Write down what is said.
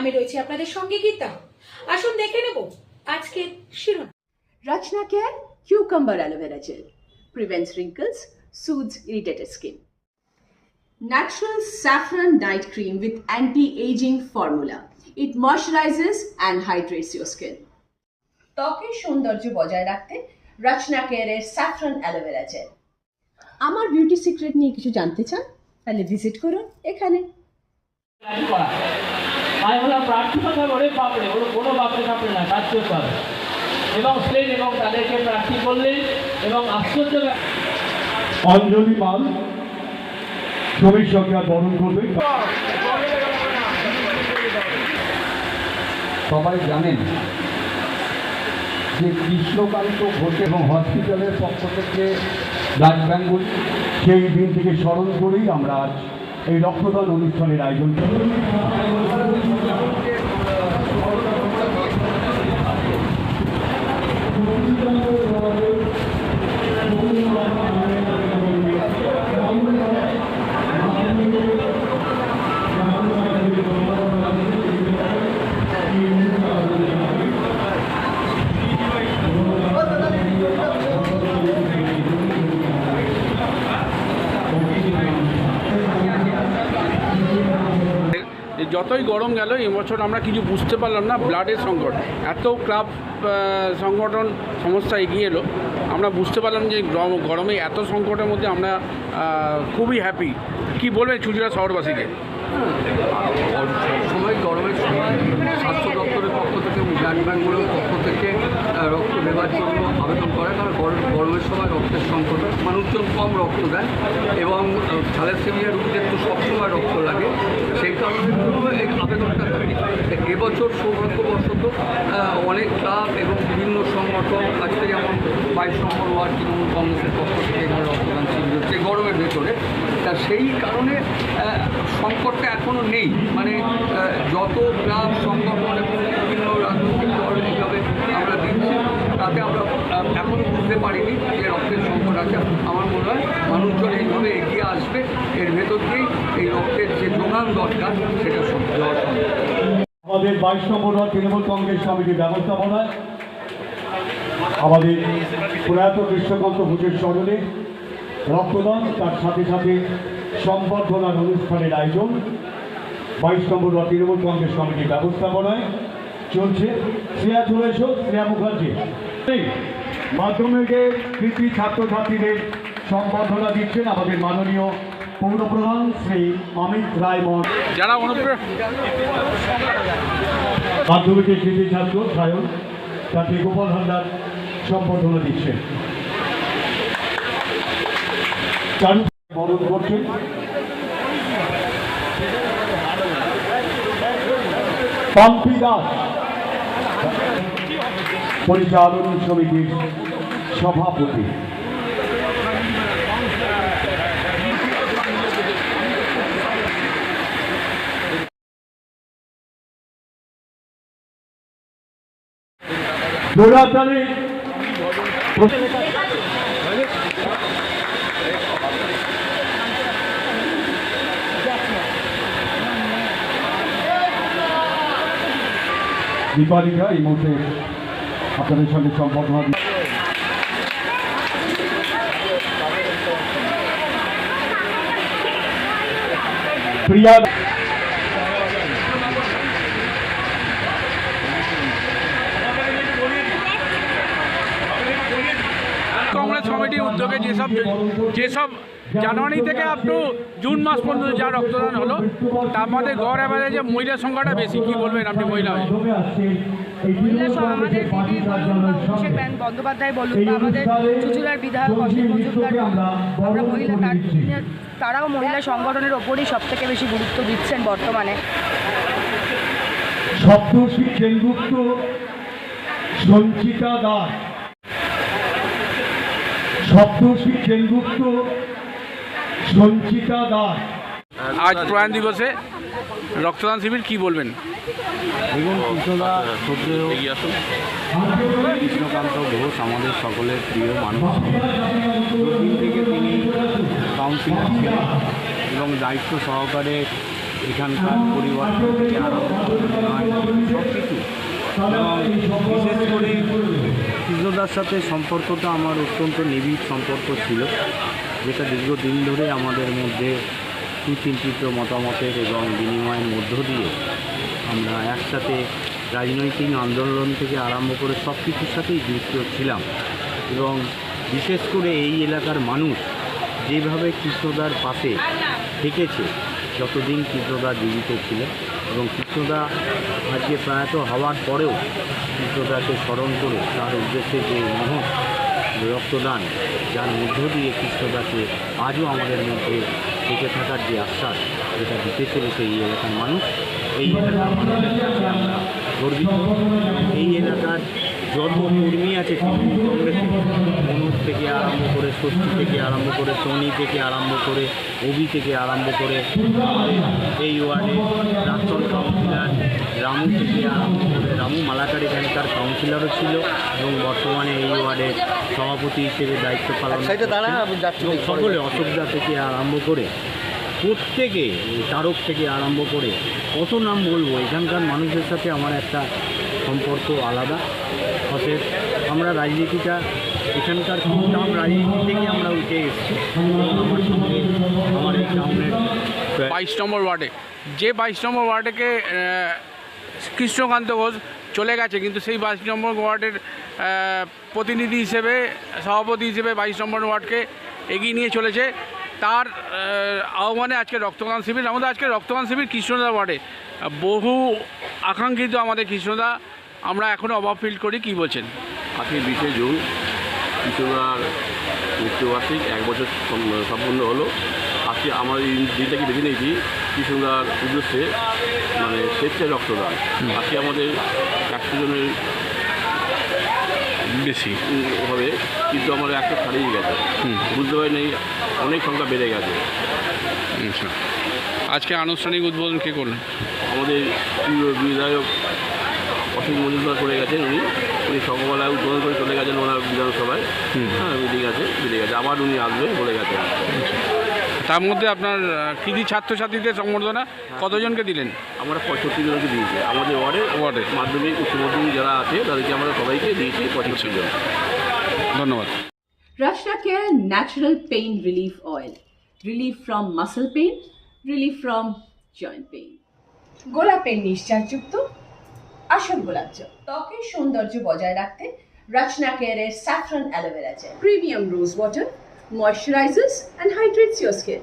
আমি রয়েছি আপনাদের সঙ্গে, গীতা। আসুন দেখে নেব আজকে শিরোন Rachana care cucumber aloe vera gel prevents wrinkles shoes irritated skin natural saffron night cream with anti ageing formula it moisturises and hydrates your skin ত্বকের সৌন্দর্য বজায় রাখতে রচনা কেয়ারের স্যাফরন অ্যালোভেরা জেল আমার বিউটি সিক্রেট নিয়ে কিছু জানতে চান, তাহলে ভিজিট করুন এখানে। করা। আমি বললাম ওর কোনো বাপরে না এবং এবং তাদেরকে প্রার্থী করলেন এবং আশ্চর্য অঞ্জলি পাল শ্রমিক সরকার বরণ করবে। সবাই জানেন যে কৃষ্ণকান্ত ঘোষ এবং হসপিটালের পক্ষ থেকে ব্লাড ব্যাঙ্গুল সেই দিন থেকে স্মরণ করেই আমরা আজ এই রক্তদান অনুষ্ঠানের আয়োজন করি যে যতই গরম গেল এবছর আমরা কিছু বুঝতে পারলাম না ব্লাডের সংকট। এত ক্লাব সংগঠন সমস্যা এগিয়ে এলো। আমরা বুঝতে পারলাম যে গরম- এত সংকটের মধ্যে আমরা খুবই হ্যাপি কি বলবেন চুচুড়া শহরবাসীকে? সময় গরমের সময় স্বাস্থ্য দপ্তরের পক্ষ থেকে ব্যাঙ্কগুলোর পক্ষ থেকে রক্ত দেওয়ার জন্য আবেদন করে কারণ গরম গরমের সময় রক্তের সংকট মানুষজন কম রক্ত দেয় এবং থ্যালাসেমিয়া রোগীদের তো সবসময় রক্ত লাগে। সেই কারণে আবেদনটা করি এবছর সৌভাগ্যবশত অনেক ক্লাব এবং বিভিন্ন সংগঠন আজকে যেমন বাইশ নম্বর ওয়ার্ড তৃণমূল কংগ্রেসের পক্ষ থেকে এখানে রক্তদান শিবির হচ্ছে গরমের ভেতরে। তা সেই কারণে সংকটটা এখনও নেই। মানে যত ক্লাব, সংগঠন এবং বিভিন্ন রাজনৈতিক দল এইভাবে আমরা দিচ্ছি তাতে আমরা এখনও বুঝতে পারিনি যে রক্তের সংকট আছে। আমার মনে হয় এগিয়ে আসবে। এর ভেতর দিয়েই এই রক্তের যে যোগান দরকার, সেটা আমাদের বাইশ নম্বর তৃণমূল কংগ্রেস সমিতির ব্যবস্থাপনায় আমাদের প্রয়াত কৃষ্ণকান্ত ঘোষের স্মরণে রক্তদান, তার সাথে সাথে সম্বর্ধনার অনুষ্ঠানের আয়োজন বাইশ নম্বর তৃণমূল কংগ্রেস সমিতির ব্যবস্থাপনায় চলছে। শ্রেয়া চলে এসো, শ্রেয়া মুখার্জি। মাধ্যমিকের কৃতি ছাত্রছাত্রীদের সম্বর্ধনা দিচ্ছেন আমাদের মাননীয় পৌরপ্রধান শ্রী অমিত রায় যারা মাধ্যমিকের কৃতি ছাত্র সায়ন তাকে গোপাল হালদার সম্বর্ধনা দিচ্ছেন। বরণ করছেন। পাম্পি দাস। পরিচালন সমিতির সভাপতি। দৌড়াতালি দীপালিকা এই মুহূর্তে আপনাদের সঙ্গে সম্বর্ধনা দি- প্রিয়া কংগ্রেস কমিটির উদ্যোগে যেসব যেসব জানুয়ারি থেকে আপ টু জুন মাস পর্যন্ত যা রক্তদান হলো তার মধ্যে গড় অ্যাভারেজে মহিলার সংখ্যাটা বেশি কি বলবেন আপনি মহিলা হয়ে? মহিলা আমাদের দিদি বলুন বা অভিষেক ব্যান বন্দ্যোপাধ্যায় বলুন বা আমাদের চুচুড়ার বিধায়ক অসীম মজুমদার আমরা মহিলা তার তারাও মহিলা সংগঠনের ওপরই সব থেকে বেশি গুরুত্ব দিচ্ছেন বর্তমানে। সপ্তর্ষি সেনগুপ্ত সঞ্চিতা দাস। সপ্তর্ষি সেনগুপ্ত সঞ্চিতা দাস। আজ প্রয়াণ দিবসে রক্তদান শিবির কি বলবেন? দেখুন কৃষ্ণদা সদ্যেয় কৃষ্ণকান্ত ঘোষ আমাদের সকলের প্রিয় মানুষ। দুদিন থেকে তিনি কাউন্সিলর ছিলেন এবং দায়িত্ব সহকারে এখানকার পরিবর্তন থেকে আরম্ভ সব কিছু এবং বিশেষ করে কৃষ্ণদার সাথে সম্পর্কটা আমার অত্যন্ত নিবিড় সম্পর্ক ছিল, যেটা দীর্ঘদিন ধরে আমাদের মধ্যে সুচিন্তিত মতামতের এবং বিনিময়ের মধ্য দিয়ে আমরা একসাথে রাজনৈতিক আন্দোলন থেকে আরম্ভ করে সব কিছুর সাথেই যুক্ত ছিলাম এবং বিশেষ করে এই এলাকার মানুষ যেভাবে কৃষ্ণদার পাশে থেকেছে, যতদিন কৃষ্ণদা জীবিত ছিল এবং কৃষ্ণদা আজকে প্রয়াত হওয়ার পরেও কৃষ্ণদাকে স্মরণ করে তার উদ্দেশ্যে যে মহৎ রক্তদান, যার মধ্য দিয়ে কৃষ্ণদাকে আজও আমাদের মধ্যে বেঁচে থাকার যে আশ্বাস, যেটা দিতে চলেছে এই এলাকার মানুষ, এই এলাকার মানুষের কাছে আমরা গর্বিত। এই এলাকার যত আছে তৃণমূল কংগ্রেসে মনোজ থেকে আরম্ভ করে ষষ্ঠী থেকে আরম্ভ করে টনি থেকে আরম্ভ করে অভি থেকে আরম্ভ করে এই ওয়ার্ডে প্রাক্তন কাউন্সিলর রামু থেকে আরম্ভ করে রামু মালাকার এখানকার কাউন্সিলরও ছিল এবং বর্তমানে এই ওয়ার্ডের সভাপতি হিসেবে দায়িত্ব পালন সকলে অশোকদা থেকে আরম্ভ করে প্রত্যেকে তারক থেকে আরম্ভ করে কত নাম বলব? এখানকার মানুষের সাথে আমার একটা সম্পর্ক আলাদা। অতএব আমরা রাজনীতিটা এখানকার টাউন রাজনীতি থেকে আমরা উঠে এসেছি। বাইশ নম্বর ওয়ার্ডে। যে বাইশ নম্বর ওয়ার্ডেকে কৃষ্ণকান্ত ঘোষ চলে গেছে, কিন্তু সেই বাইশ নম্বর ওয়ার্ডের প্রতিনিধি হিসেবে, সভাপতি হিসেবে বাইশ নম্বর ওয়ার্ডকে এগিয়ে নিয়ে চলেছে। তার আহ্বানে আজকে রক্তদান শিবির। আমাদের আজকে রক্তদান শিবির কৃষ্ণদা ওয়ার্ডে। বহু আকাঙ্ক্ষিত আমাদের কৃষ্ণদা। আমরা এখনও অভাব ফিল করি কি বলছেন? আজকে বিশে জুন কৃষ্ণদার মৃত্যুবার্ষিক এক বছর সম- সম্পূর্ণ হলো। আজকে আমার এই দিনটাকে বেছে নিয়েছি? কৃষ্ণদার উদ্দেশ্যে মানে স্বেচ্ছায় রক্তদান। আজকে আমাদের একশো জনের বেশি। হবে কিন্তু আমার একশো ছাড়িয়ে গেছে। বুঝতে পারি নেই অনেক সংখ্যা বেড়ে গেছে। আচ্ছা। আজকে আনুষ্ঠানিক উদ্বোধন কে করলেন? আমাদের বিধায়ক অসীম মজুমদার করে গেছেন উনি। উনি সকালবেলায় উদ্বোধন করে চলে গেছেন ওনার বিধানসভায়। হ্যাঁ মিটিং আছে মিটিং আছে আবার উনি আসবেন বলে গেছেন তার মধ্যে আপনার কৃতি ছাত্রছাত্রীদের সম্বর্ধনা কতজনকে দিলেন? আমরা পঁয়ষট্টি জনকে দিয়েছি। আমাদের ওয়ার্ডে ওয়ার্ডে মাধ্যমিক উচ্চ মাধ্যমিক যারা আছে তাদেরকে আমরা সবাইকে দিয়েছি পঁয়ষট্টি জন। ধন্যবাদ। Rashna Care Natural Pain Relief Oil. Relief from muscle pain, relief from joint pain. গোলাপের নিশ্চাসযুক্ত আসল গোলাপ জল ত্বকের সৌন্দর্য বজায় রাখতে রচনা কেয়ারের saffron aloe vera gel. Premium rose water, moisturisers and hydrates your skin